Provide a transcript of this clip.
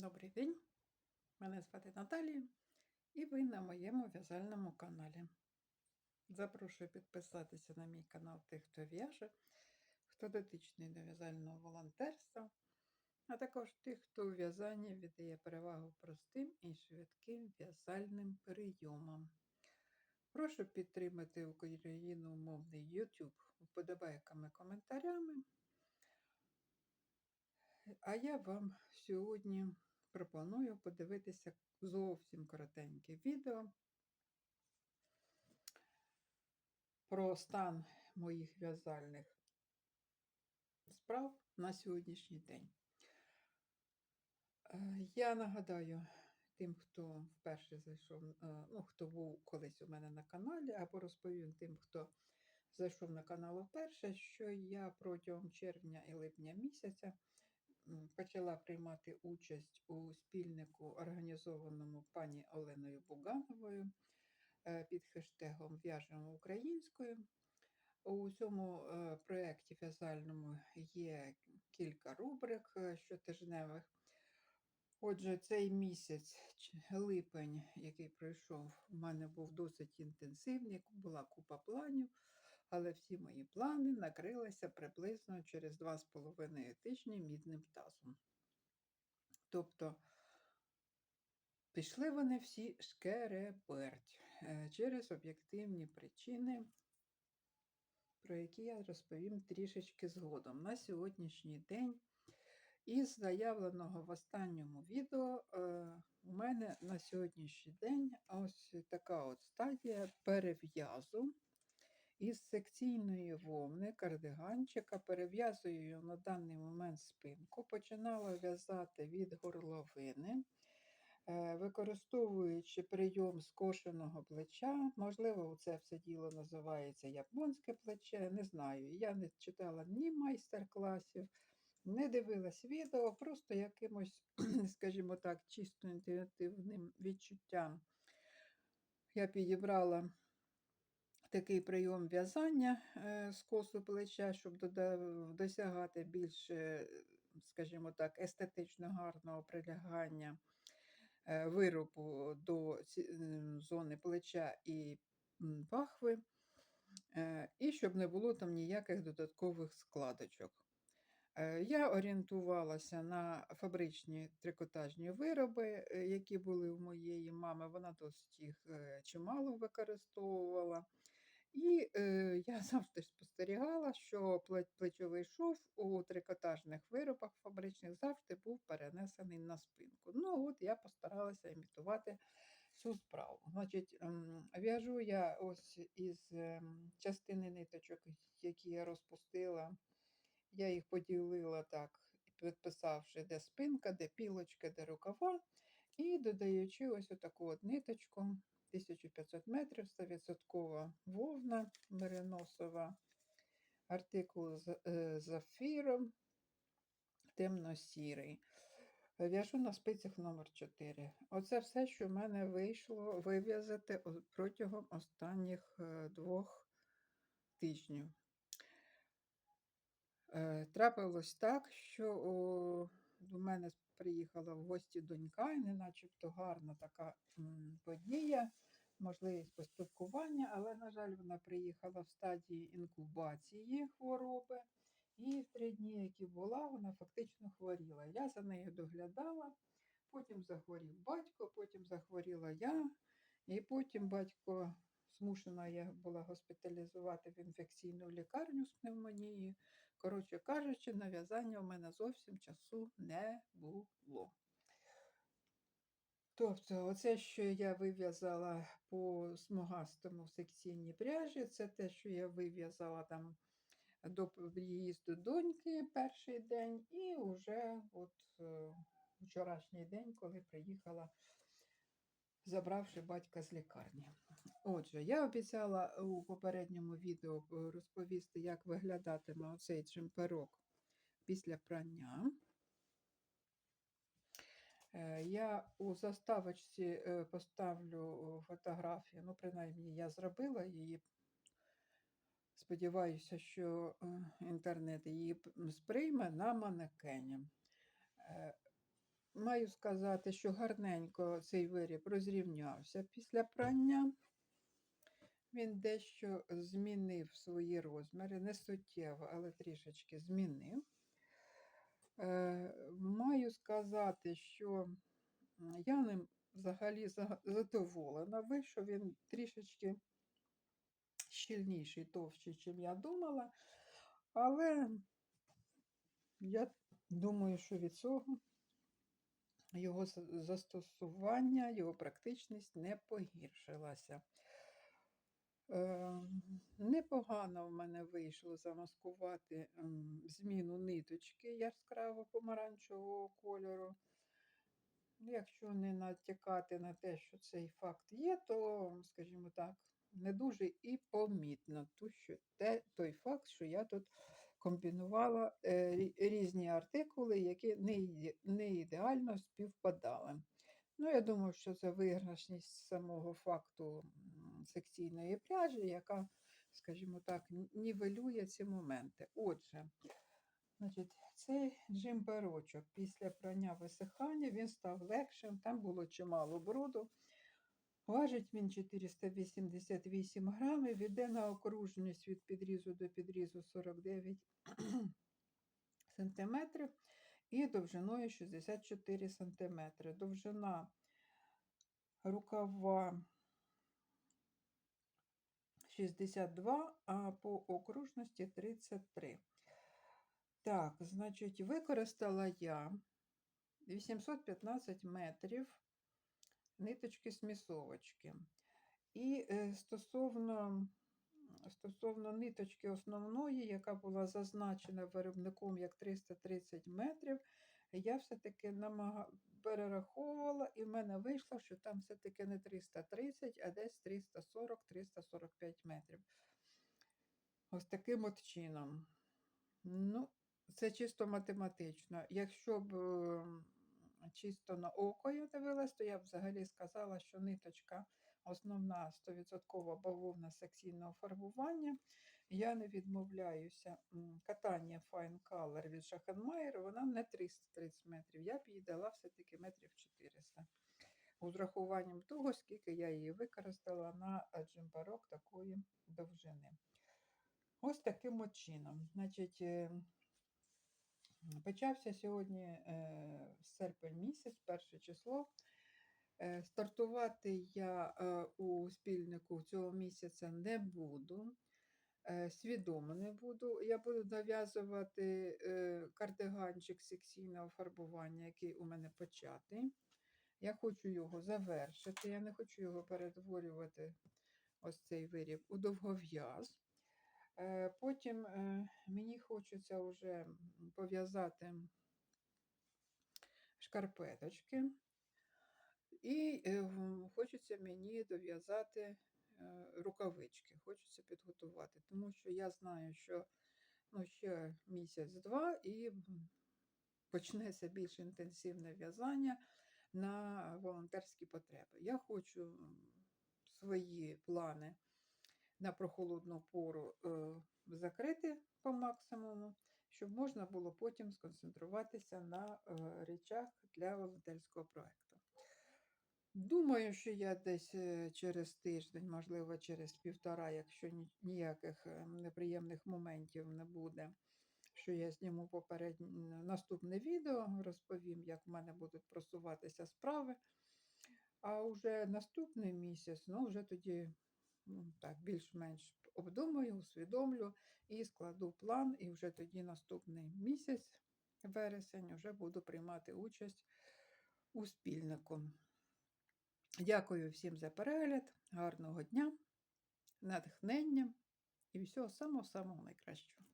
Добрий день, мене звати Наталія, і ви на моєму в'язальному каналі. Запрошую підписатися на мій канал тих, хто в'яже, хто дотичний до в'язального волонтерства, а також тих, хто у в'язанні віддає перевагу простим і швидким в'язальним прийомам. Прошу підтримати україномовний YouTube вподобайками коментарями. А я вам сьогодні пропоную подивитися зовсім коротеньке відео про стан моїх в'язальних справ на сьогоднішній день. Е, Я нагадаю тим, хто вперше зайшов, е, ну, хто був колись у мене на каналі, або розповім тим, хто зайшов на канал вперше, що я протягом червня і липня місяця почала приймати участь у спільнику, організованому пані Оленою Бугановою е, під хештегом В'яжемо українською. У цьому е, проєкті в'язальному є кілька рубрик е, щотижневих. Отже, цей місяць, липень, який пройшов, у мене був досить інтенсивний, була купа планів, але всі мої плани накрилися приблизно через 2,5 тижні мідним тазом. Тобто пішли вони всі шкереберть е, через об'єктивні причини, про які я розповім трішечки згодом. На сьогоднішній день, із заявленого в останньому відео, е, у мене на сьогоднішній день ось така от стадія перев'язу із секційної вовни кардиганчика, перев'язую на даний момент спинку, починала в'язати від горловини. Е, Використовуючи прийом скошеного плеча, можливо, це все діло називається японське плече, не знаю. Я не читала ні майстер-класів, не дивилась відео, просто якимось, скажімо так, чисто інтуїтивним відчуттям. Я підібрала такий прийом в'язання е, скосу плеча, щоб досягати більш, е, скажімо так, естетично гарного прилягання е, виробу до зони плеча і пахви, і щоб не було там ніяких додаткових складочок. Я орієнтувалася на фабричні трикотажні вироби, які були у моєї мами. Вона досить їх чимало використовувала. І е, я завжди спостерігала, що плечовий шов у трикотажних виробах фабричних завжди був перенесений на спинку. Ну, от я постаралася імітувати цю справу. Значить, в'яжу я ось із ем, частини ниточок, які я розпустила. Я їх поділила так, підписавши, де спинка, де пілочка, де рукава, і додаючи ось таку от ниточку 1500 метрів, 100% вовна мериносова, артикул з е, зафіром, темно-сірий. В'яжу на спицях номер 4 Оце все, що в мене вийшло вив'язати протягом останніх е, двох тижнів. Е, Трапилось так, що до мене приїхала в гості донька, і не начебто гарна така подія, можливість поспілкування, але, на жаль, вона приїхала в стадії інкубації хвороби, і в три дні, які була, вона фактично хворіла. Я за нею доглядала, потім захворів батько, потім захворіла я, і потім батько змушена я була госпіталізувати в інфекційну лікарню з пневмонією. Коротше кажучи, на в'язання в мене зовсім часу не було. Тобто, оце, що я вив'язала по смугастому секційній пряжі, це те, що я вив'язала там до приїзду доньки перший день, і вже от е, вчорашній день, коли приїхала, забравши батька з лікарні. Отже, я обіцяла у попередньому відео е, розповісти, як виглядатиме оцей джемперок після прання. Е, Я у заставочці е, поставлю фотографію, ну, принаймні, я зробила її. Сподіваюся, що е, інтернет її сприйме на манекені. Е, маю сказати, що гарненько цей виріб розрівнявся після прання. Він дещо змінив свої розміри, не суттєво, але трішечки змінив. Е, маю сказати, що я ним взагалі задоволена. Вийшов він трішечки щільніший, товщий, чим я думала. Але я думаю, що від цього його застосування, його практичність не погіршилася. Е, Непогано в мене вийшло замаскувати зміну ниточки яскраво помаранчевого кольору. Якщо не натякати на те, що цей факт є, то, скажімо так, не дуже і помітно ту, що те, той факт, що я тут комбінувала е, різні артикули, які не ідеально співпадали. Ну, я думаю, що це виграшність самого факту секційної пряжі, яка, скажімо так, нівелює ці моменти. Отже, значить, цей джимберочок після прання висихання він став легшим, там було чимало бруду. Важить він 488 грамів, іде на окружність від підрізу до підрізу 49 сантиметрів і довжиною 64 сантиметри. Довжина рукава 62, а по окружності 33. Так, значить, використала я 815 метрів ниточки смісовочки. І е, стосовно, стосовно ниточки основної, яка була зазначена виробником як 330 метрів, я все-таки намага... перераховувала, і в мене вийшло, що там все-таки не 330, а десь 340-345 метрів. Ось таким от чином. Ну, це чисто математично. Якщо б е, чисто на око я дивилась, то я б взагалі сказала, що ниточка основна 100% бавовна секційного фарбування. Я не відмовляюся. Катання Fine Color від Schachenmeier, вона не 330 метрів. Я б їй дала все-таки метрів 400. З урахуванням того, скільки я її використала на джемпарок такої довжини. Ось таким от чином. Значить, е, почався сьогодні е, серпень місяць, перше число. Е, Стартувати я у спільнику цього місяця не буду. Е, Свідомо не буду. Я буду нав'язувати е, кардиганчик секційного фарбування, який у мене початий. Я хочу його завершити. Я не хочу його перетворювати, ось цей виріб, у довгов'яз. Е, Потім мені хочеться вже пов'язати шкарпеточки. І хочеться мені дов'язати рукавички, хочеться підготувати, тому що я знаю, що ну, ще місяць-два і почнеться більш інтенсивне в'язання на волонтерські потреби. Я хочу свої плани на прохолодну пору е, закрити по максимуму, щоб можна було потім сконцентруватися на е, речах для волонтерського проєкту. Думаю, що я десь е, через тиждень, можливо, через півтора, якщо ніяких е, неприємних моментів не буде, що я зніму попереднє наступне відео, розповім, як в мене будуть просуватися справи. А вже наступний місяць, ну вже тоді ну, так, більш-менш обдумаю, усвідомлю і складу план, і вже тоді наступний місяць, вересень, вже буду приймати участь у спільнику. Дякую всім за перегляд, гарного дня, натхнення і всього самого-самого найкращого.